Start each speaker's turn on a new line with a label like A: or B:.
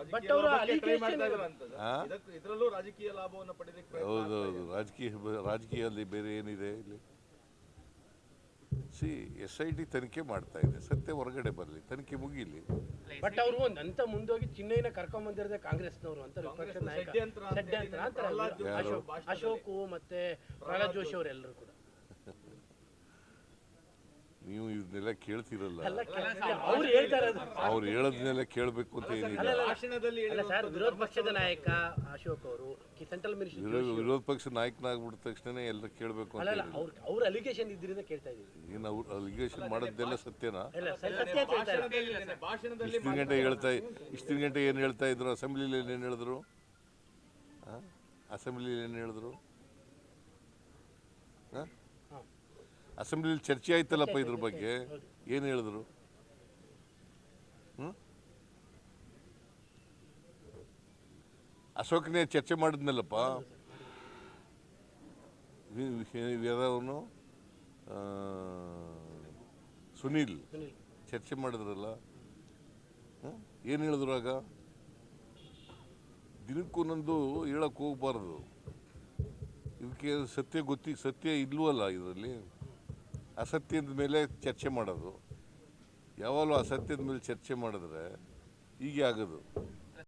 A: ರಾಜಕೀಯ
B: ಅವ್ರ.
C: ಹೌದೌದು ರಾಜಕೀಯ ರಾಜಕೀಯದಲ್ಲಿ ಬೇರೆ ಏನಿದೆ ಇಲ್ಲಿ? ಸಿ ಎಸ್ ಐ ಟಿ ತನಿಖೆ ಮಾಡ್ತಾ ಇದೆ. ಸತ್ಯ ಹೊರಗಡೆ ಬರಲಿ. ತನಿಖೆ ಮುಗಿಲಿ.
B: ಬಟ್ ಅವರು ಅಂತ ಹಂತ ಮುಂದೋಗಿ ಚಿನ್ನೈನ ಕರ್ಕೊಂಡ್ ಬಂದಿರೋದೇ ಕಾಂಗ್ರೆಸ್ನವರು ಅಂತ ವಿಪಕ್ಷ ನಾಯಕ
A: ಷಡ್ಯಂತ್ರ ಅಂತ
B: ಅಂತಾರೆ ಅಶೋಕು ಮತ್ತೆ ಪ್ರಹ್ಲಾದ್ ಜೋಶಿ ಅವರೆಲ್ಲರೂ ಕೂಡ.
C: ನೀವು ಇದನ್ನೆಲ್ಲ ಕೇಳ್ತಿರಲ್ಲ
B: ಅವ್ರು ಹೇಳದ್ನೆಲ್ಲ ಕೇಳ್ಬೇಕು
C: ಅವ್ರು ಹೇಳೋದನ್ನೆಲ್ಲ ಕೇಳಬೇಕು ಅಂತ ಏನಿಲ್ಲ
A: ಭಾಷಣದಲ್ಲಿ
B: ಅಲ್ಲ ಸರ್ ವಿರೋಧ ಪಕ್ಷದ ನಾಯಕ ಅಶೋಕ್ ಅವರು ಸೆಂಟ್ರಲ್ ಮಿನಿಸ್ಟರ್
C: ವಿರೋಧ ವಿರೋಧ ಪಕ್ಷ ನಾಯಕನಾಗ್ಬಿಟ್ಟ ತಕ್ಷಣ ಎಲ್ಲ ಕೇಳಬೇಕು ಅಂತ
B: ಅಲ್ಲ
C: ಏನಿಲ್ಲ
B: ಅವ್ರ ಅವ್ರ ಅಲಿಗೇಷನ್ ಇದ್ರಿಂದ ಕೇಳ್ತಾ ಇದೀವಿ
C: ಏನು ಅವ್ರು ಅಲಿಗೇಷನ್ ಮಾಡೋದೆಲ್ಲ ಸತ್ಯನಾ
B: ಇಲ್ಲ ಸರ್ ಸತ್ಯ ಅಂತ ಹೇಳ್ತಾ
C: ಇಷ್ಟಿನ ಗಂಟೆ ಹೇಳ್ತಾ ಇಷ್ಟಿನ ಗಂಟೆ ಏನು ಹೇಳ್ತಾ ಇದ್ರು ಅಸೆಂಬ್ಲಿಲಿ ಏನು ಹೇಳಿದ್ರು ಅಸೆಂಬ್ಲಿಲಿ ಏನು ಹೇಳಿದ್ರು ಅಸೆಂಬ್ಲಿಲಿ ಚರ್ಚೆ ಆಯ್ತಲ್ಲಪ್ಪ ಇದ್ರ ಬಗ್ಗೆ? ಏನು ಹೇಳಿದ್ರು? ಅಶೋಕನೇ ಚರ್ಚೆ ಮಾಡಿದ್ನಲ್ಲಪ್ಪ. ಯಾರವನು? ಸುನೀಲ್.
B: ಸುನೀಲ್.
C: ಚರ್ಚೆ ಮಾಡಿದ್ರಲ್ಲ. ಏನು ಹೇಳಿದ್ರು ಆಗ? ದಿನಕ್ಕೊಂದೊಂದು ಹೇಳಕ್ಕೆ ಹೋಗ್ಬಾರ್ದು. ಇದಕ್ಕೆ ಸತ್ಯ ಗೊತ್ತಿ ಸತ್ಯ ಇಲ್ವಲ್ಲ ಇದರಲ್ಲಿ? ಅಸತ್ಯದ ಮೇಲೆ ಚರ್ಚೆ ಮಾಡೋದು. ಯಾವಾಗಲೂ ಅಸತ್ಯದ ಮೇಲೆ ಚರ್ಚೆ ಮಾಡಿದ್ರೆ ಹೀಗೆ ಆಗೋದು.